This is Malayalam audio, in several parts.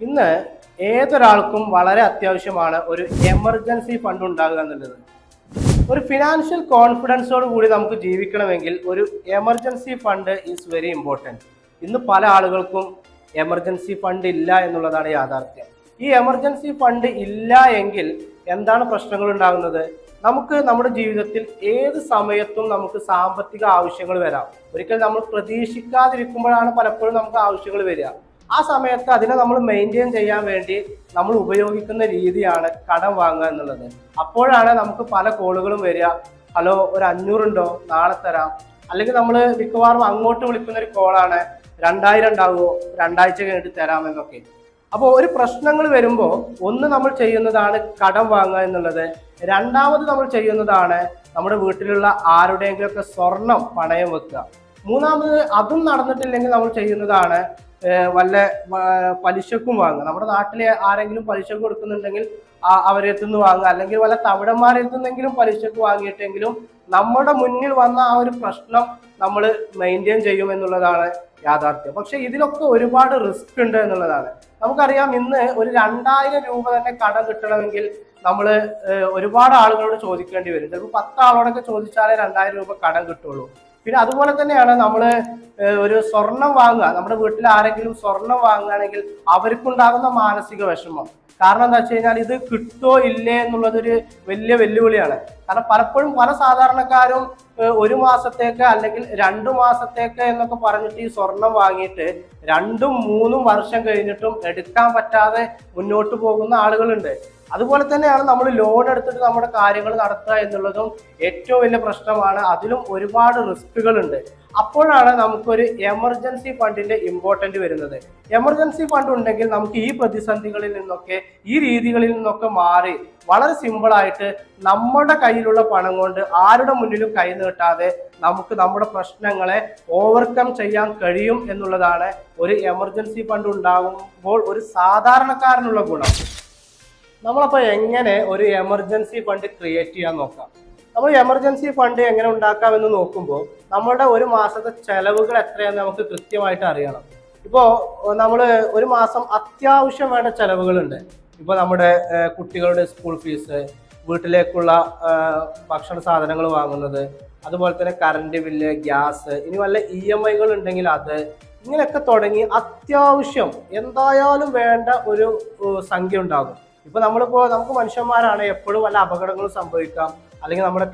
ഇന്ന് ഏതൊരാൾക്കും വളരെ അത്യാവശ്യമാണ് ഒരു എമർജൻസി ഫണ്ട് ഉണ്ടാകുക എന്നുള്ളത്. ഒരു ഫിനാൻഷ്യൽ കോൺഫിഡൻസോട് കൂടി നമുക്ക് ജീവിക്കണമെങ്കിൽ ഒരു emergency fund is very important ഇന്ന് പല ആളുകൾക്കും എമർജൻസി ഫണ്ട് ഇല്ല എന്നുള്ളതാണ് യാഥാർത്ഥ്യം. ഈ എമർജൻസി ഫണ്ട് ഇല്ല എങ്കിൽ എന്താണ് പ്രശ്നങ്ങൾ ഉണ്ടാകുന്നത്? നമുക്ക് നമ്മുടെ ജീവിതത്തിൽ ഏത് സമയത്തും നമുക്ക് സാമ്പത്തിക ആവശ്യങ്ങൾ വരാം. ഒരിക്കൽ നമ്മൾ പ്രതീക്ഷിക്കാതിരിക്കുമ്പോഴാണ് പലപ്പോഴും നമുക്ക് ആവശ്യങ്ങൾ വരിക. ആ സമയത്ത് അതിനെ നമ്മൾ മെയിന്റെയിൻ ചെയ്യാൻ വേണ്ടി നമ്മൾ ഉപയോഗിക്കുന്ന രീതിയാണ് കടം വാങ്ങുക എന്നുള്ളത്. അപ്പോഴാണ് നമുക്ക് പല കോളുകളും വരിക. ഹലോ ഒരു അഞ്ഞൂറുണ്ടോ? നാളെ തരാം. അല്ലെങ്കിൽ നമ്മൾ മിക്കവാറും അങ്ങോട്ട് വിളിക്കുന്ന ഒരു കോളാണ് രണ്ടായിരം ഉണ്ടാവുമോ? രണ്ടാഴ്ച കഴിഞ്ഞിട്ട് തരാമെന്നൊക്കെ അപ്പോൾ ഒരു പ്രശ്നങ്ങൾ വരുമ്പോൾ ഒന്ന് നമ്മൾ ചെയ്യുന്നതാണ് കടം വാങ്ങുക എന്നുള്ളത്. രണ്ടാമത് നമ്മൾ ചെയ്യുന്നതാണ് നമ്മുടെ വീട്ടിലുള്ള ആരുടെയെങ്കിലുമൊക്കെ സ്വർണം പണയം വെക്കുക. മൂന്നാമത് അതും നടന്നിട്ടില്ലെങ്കിൽ നമ്മൾ ചെയ്യുന്നതാണ് വല്ല പലിശക്കും വാങ്ങുക. നമ്മുടെ നാട്ടിലെ ആരെങ്കിലും പലിശ കൊടുക്കുന്നുണ്ടെങ്കിൽ അവരെ നിന്ന് വാങ്ങുക. അല്ലെങ്കിൽ വല്ല തവിടന്മാരെ നിന്നെങ്കിലും പലിശക്ക് വാങ്ങിയിട്ടെങ്കിലും നമ്മുടെ മുന്നിൽ വന്ന ആ ഒരു പ്രശ്നം നമ്മൾ മെയിന്റെയിൻ ചെയ്യും എന്നുള്ളതാണ് യാഥാർത്ഥ്യം. പക്ഷെ ഇതിലൊക്കെ ഒരുപാട് റിസ്ക് ഉണ്ട് എന്നുള്ളതാണ്. നമുക്കറിയാം ഇന്ന് ഒരു രണ്ടായിരം രൂപ തന്നെ കടം കിട്ടണമെങ്കിൽ നമ്മൾ ഒരുപാട് ആളുകളോട് ചോദിക്കേണ്ടി വരും. ചിലപ്പോൾ പത്ത് ആളോടൊക്കെ ചോദിച്ചാലേ രണ്ടായിരം രൂപ കടം കിട്ടുള്ളൂ. പിന്നെ അതുപോലെ തന്നെയാണ് നമ്മൾ ഒരു സ്വർണം വാങ്ങുക. നമ്മുടെ വീട്ടിൽ ആരെങ്കിലും സ്വർണം വാങ്ങുകയാണെങ്കിൽ അവർക്കുണ്ടാകുന്ന മാനസിക വിഷമം. കാരണം എന്താ വെച്ച് കഴിഞ്ഞാൽ ഇത് കിട്ടോ ഇല്ലേ എന്നുള്ളതൊരു വലിയ വെല്ലുവിളിയാണ്. കാരണം പലപ്പോഴും പല സാധാരണക്കാരും ഒരു മാസത്തേക്ക് അല്ലെങ്കിൽ രണ്ടു മാസത്തേക്ക് എന്നൊക്കെ പറഞ്ഞിട്ട് ഈ സ്വർണം വാങ്ങിയിട്ട് രണ്ടും മൂന്നും വർഷം കഴിഞ്ഞിട്ടും എടുക്കാൻ പറ്റാതെ മുന്നോട്ട് പോകുന്ന ആളുകളുണ്ട്. അതുപോലെ തന്നെയാണ് നമ്മൾ ലോൺ എടുത്തിട്ട് നമ്മുടെ കാര്യങ്ങൾ നടത്തുക എന്നുള്ളതും ഏറ്റവും വലിയ പ്രശ്നമാണ്. അതിലും ഒരുപാട് റിസ്കുകൾ ഉണ്ട് അപ്പോഴാണ് നമുക്കൊരു എമർജൻസി ഫണ്ടിന്റെ ഇമ്പോർട്ടന്റ് വരുന്നത്. എമർജൻസി ഫണ്ട് ഉണ്ടെങ്കിൽ നമുക്ക് ഈ പ്രതിസന്ധികളിൽ നിന്നൊക്കെ ഈ രീതികളിൽ നിന്നൊക്കെ മാറി വളരെ സിമ്പിളായിട്ട് നമ്മുടെ കയ്യിലുള്ള പണം കൊണ്ട് ആരുടെ മുന്നിലും കൈ നീട്ടാതെ നമുക്ക് നമ്മുടെ പ്രശ്നങ്ങളെ ഓവർകം ചെയ്യാൻ കഴിയും എന്നുള്ളതാണ് ഒരു എമർജൻസി ഫണ്ട് ഉണ്ടാകുമ്പോൾ ഒരു സാധാരണക്കാരനുള്ള ഗുണം. നമ്മളപ്പോൾ എങ്ങനെ ഒരു എമർജൻസി ഫണ്ട് ക്രിയേറ്റ് ചെയ്യാൻ നോക്കാം? നമ്മൾ എമർജൻസി ഫണ്ട് എങ്ങനെ ഉണ്ടാക്കാമെന്ന് നോക്കുമ്പോൾ നമ്മളുടെ ഒരു മാസത്തെ ചെലവുകൾ എത്രയാണെന്ന് നമുക്ക് കൃത്യമായിട്ട് അറിയണം. ഇപ്പോൾ നമ്മൾ ഒരു മാസം അത്യാവശ്യം വേണ്ട ചെലവുകളുണ്ട്. ഇപ്പോൾ നമ്മുടെ കുട്ടികളുടെ സ്കൂൾ ഫീസ് വീട്ടിലേക്കുള്ള ഭക്ഷണ സാധനങ്ങൾ വാങ്ങുന്നത് അതുപോലെ തന്നെ കറണ്ട് ബില്ല് ഗ്യാസ് ഇനി വല്ല ഇ എം ഐകൾ ഉണ്ടെങ്കിൽ അത് ഇങ്ങനെയൊക്കെ തുടങ്ങി അത്യാവശ്യം എന്തായാലും വേണ്ട ഒരു സംഖ്യ ഉണ്ടാകും. ഇപ്പൊ നമ്മളിപ്പോ നമുക്ക് മനുഷ്യന്മാരാണ് എപ്പോഴും വല്ല അപകടങ്ങളും സംഭവിക്കാം. അല്ലെങ്കിൽ നമ്മുടെ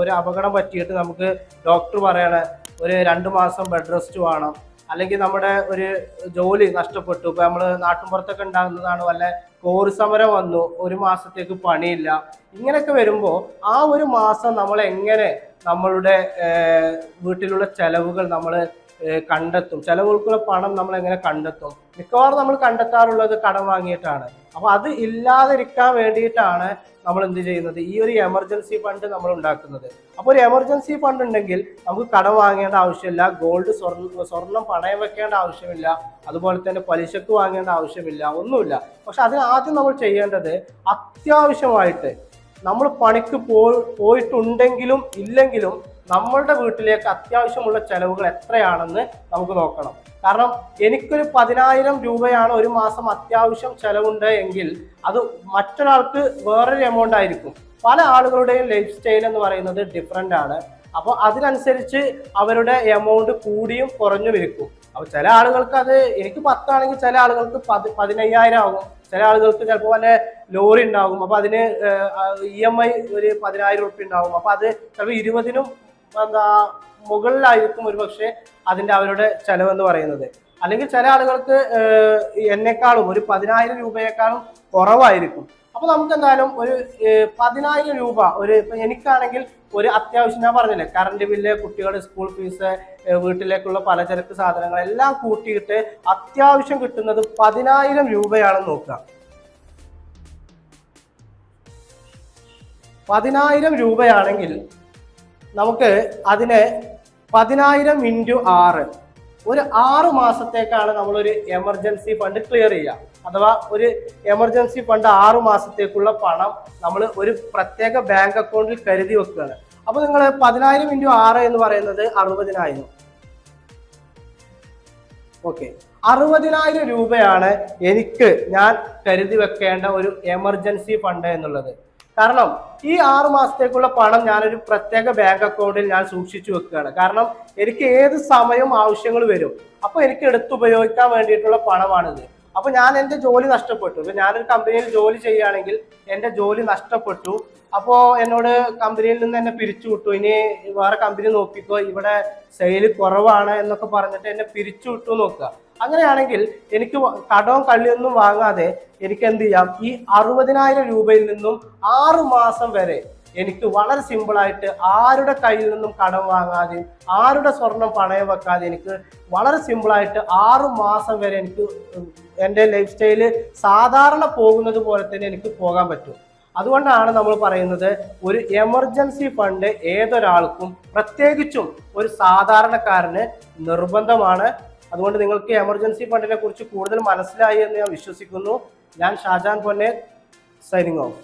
ഒരു അപകടം പറ്റിയിട്ട് നമുക്ക് ഡോക്ടർ പറയണ ഒരു രണ്ട് മാസം ബെഡ് റെസ്റ്റ് വേണം. അല്ലെങ്കിൽ നമ്മുടെ ഒരു ജോലി നഷ്ടപ്പെട്ടു. ഇപ്പൊ നമ്മൾ നാട്ടിൻപുറത്തൊക്കെ ഉണ്ടാകുന്നതാണ് വല്ല കോറി സമരം വന്നു ഒരു മാസത്തേക്ക് പണിയില്ല. ഇങ്ങനെയൊക്കെ വരുമ്പോൾ ആ ഒരു മാസം നമ്മൾ എങ്ങനെ നമ്മളുടെ വീട്ടിലുള്ള ചെലവുകൾ നമ്മൾ കണ്ടെത്തും. ചിലവുകൾക്കുള്ള പണം നമ്മൾ എങ്ങനെ കണ്ടെത്തും? മിക്കവാറും നമ്മൾ കണ്ടെത്താറുള്ളത് കടം വാങ്ങിയിട്ടാണ്. അപ്പൊ അത് ഇല്ലാതിരിക്കാൻ വേണ്ടിയിട്ടാണ് നമ്മൾ എന്ത് ചെയ്യുന്നത്? ഈ ഒരു എമർജൻസി ഫണ്ട് നമ്മൾ ഉണ്ടാക്കുന്നത്. അപ്പോൾ ഒരു എമർജൻസി ഫണ്ട് ഉണ്ടെങ്കിൽ നമുക്ക് കടം വാങ്ങേണ്ട ആവശ്യമില്ല ഗോൾഡ് സ്വർണ സ്വർണം പണയം വെക്കേണ്ട ആവശ്യമില്ല അതുപോലെ തന്നെ പലിശക്ക് വാങ്ങേണ്ട ആവശ്യമില്ല ഒന്നുമില്ല. പക്ഷെ അതിന് ആദ്യം നമ്മൾ ചെയ്യേണ്ടത് അത്യാവശ്യമായിട്ട് നമ്മൾ പണിക്ക് പോയിട്ടുണ്ടെങ്കിലും ഇല്ലെങ്കിലും നമ്മളുടെ വീട്ടിലേക്ക് അത്യാവശ്യമുള്ള ചെലവുകൾ എത്രയാണെന്ന് നമുക്ക് നോക്കണം. കാരണം എനിക്കൊരു പതിനായിരം രൂപയാണ് ഒരു മാസം അത്യാവശ്യം ചെലവുണ്ട് എങ്കിൽ അത് മറ്റൊരാൾക്ക് വേറൊരു എമൗണ്ട് ആയിരിക്കും. പല ആളുകളുടെയും ലൈഫ് സ്റ്റൈൽ എന്ന് പറയുന്നത് ഡിഫറെന്റ് ആണ്. അപ്പോൾ അതിനനുസരിച്ച് അവരുടെ എമൗണ്ട് കൂടിയും കുറഞ്ഞും ഇരിക്കും. അപ്പോൾ ചില ആളുകൾക്ക് അത് എനിക്ക് പത്താണെങ്കിൽ ചില ആളുകൾക്ക് പതി പതിനയ്യായിരം ആകും. ചില ആളുകൾക്ക് ചിലപ്പോൾ വല്ല ലോറി ഉണ്ടാകും. അപ്പോൾ അതിന് ഇ എം ഐ ഒരു പതിനായിരം റുപ്യ ഉണ്ടാകും. അപ്പോൾ അത് ചിലപ്പോൾ ഇരുപതിനും എന്താ മുകളിലായിരിക്കും ഒരു പക്ഷേ അതിന്റെ അവരുടെ ചെലവെന്ന് പറയുന്നത്. അല്ലെങ്കിൽ ചില ആളുകൾക്ക് എന്നെക്കാളും ഒരു പതിനായിരം രൂപയെക്കാളും കുറവായിരിക്കും. അപ്പൊ നമുക്ക് എന്തായാലും ഒരു പതിനായിരം രൂപ ഒരു ഇപ്പൊ എനിക്കാണെങ്കിൽ ഒരു അത്യാവശ്യം ഞാൻ പറഞ്ഞില്ലേ കറണ്ട് ബില്ല് കുട്ടികളുടെ സ്കൂൾ ഫീസ് വീട്ടിലേക്കുള്ള പലചരക്ക് സാധനങ്ങൾ എല്ലാം കൂട്ടിയിട്ട് അത്യാവശ്യം കിട്ടുന്നത് പതിനായിരം രൂപയാണെന്ന് നോക്കുക. പതിനായിരം രൂപയാണെങ്കിൽ നമുക്ക് അതിനെ പതിനായിരം ഇന്റു ആറ്. ഒരു ആറ് മാസത്തേക്കാണ് നമ്മളൊരു എമർജൻസി ഫണ്ട് ക്ലിയർ ചെയ്യുക. അഥവാ ഒരു എമർജൻസി ഫണ്ട് ആറ് മാസത്തേക്കുള്ള പണം നമ്മൾ ഒരു പ്രത്യേക ബാങ്ക് അക്കൗണ്ടിൽ കരുതി വെക്കുകയാണ്. അപ്പോൾ നിങ്ങൾ പതിനായിരം ഇന്റു ആറ് എന്ന് പറയുന്നത് അറുപതിനായിരം. ഓക്കെ. അറുപതിനായിരം രൂപയാണ് എനിക്ക് ഞാൻ കരുതി വെക്കേണ്ട ഒരു എമർജൻസി ഫണ്ട് എന്നുള്ളത്. കാരണം ഈ ആറ് മാസത്തേക്കുള്ള പണം ഞാനൊരു പ്രത്യേക ബാങ്ക് അക്കൗണ്ടിൽ ഞാൻ സൂക്ഷിച്ചു വെക്കുകയാണ്. കാരണം എനിക്ക് ഏത് സമയവും ആവശ്യങ്ങൾ വരും അപ്പൊ എനിക്ക് എടുത്തുപയോഗിക്കാൻ വേണ്ടിയിട്ടുള്ള പണമാണിത്. അപ്പൊ ഞാൻ എന്റെ ജോലി നഷ്ടപ്പെട്ടു. ഇപ്പൊ ഞാനൊരു കമ്പനിയിൽ ജോലി ചെയ്യുകയാണെങ്കിൽ എന്റെ ജോലി നഷ്ടപ്പെട്ടു. അപ്പോ എന്നോട് കമ്പനിയിൽ നിന്ന് എന്നെ പിരിച്ചു വിട്ടു. ഇനി വേറെ കമ്പനി നോക്കിക്കോ ഇവിടെ സെയിൽ കുറവാണ് എന്നൊക്കെ പറഞ്ഞിട്ട് എന്നെ പിരിച്ചു വിട്ടു നോക്കുക. അങ്ങനെയാണെങ്കിൽ എനിക്ക് കടവും കള്ളിയൊന്നും വാങ്ങാതെ എനിക്ക് എന്ത് ചെയ്യാം? ഈ അറുപതിനായിരം രൂപയിൽ നിന്നും ആറു മാസം വരെ എനിക്ക് വളരെ സിമ്പിളായിട്ട് ആരുടെ കയ്യിൽ നിന്നും കടം വാങ്ങാതെയും ആരുടെ സ്വർണം പണയം വെക്കാതെ എനിക്ക് വളരെ സിമ്പിളായിട്ട് ആറു മാസം വരെ എനിക്ക് എന്റെ ലൈഫ് സ്റ്റൈൽ സാധാരണ പോകുന്നത് പോലെ തന്നെ എനിക്ക് പോകാൻ പറ്റും. അതുകൊണ്ടാണ് നമ്മൾ പറയുന്നത് ഒരു എമർജൻസി ഫണ്ട് ഏതൊരാൾക്കും പ്രത്യേകിച്ചും ഒരു സാധാരണക്കാരന് നിർബന്ധമാണ്. അതുകൊണ്ട് നിങ്ങൾക്ക് എമർജൻസി ഫണ്ടിനെ കുറിച്ച് കൂടുതൽ മനസ്സിലായി എന്ന് ഞാൻ വിശ്വസിക്കുന്നു. ഞാൻ ഷാജാൻ പൊന്നെ സൈനിങ് ഓഫ്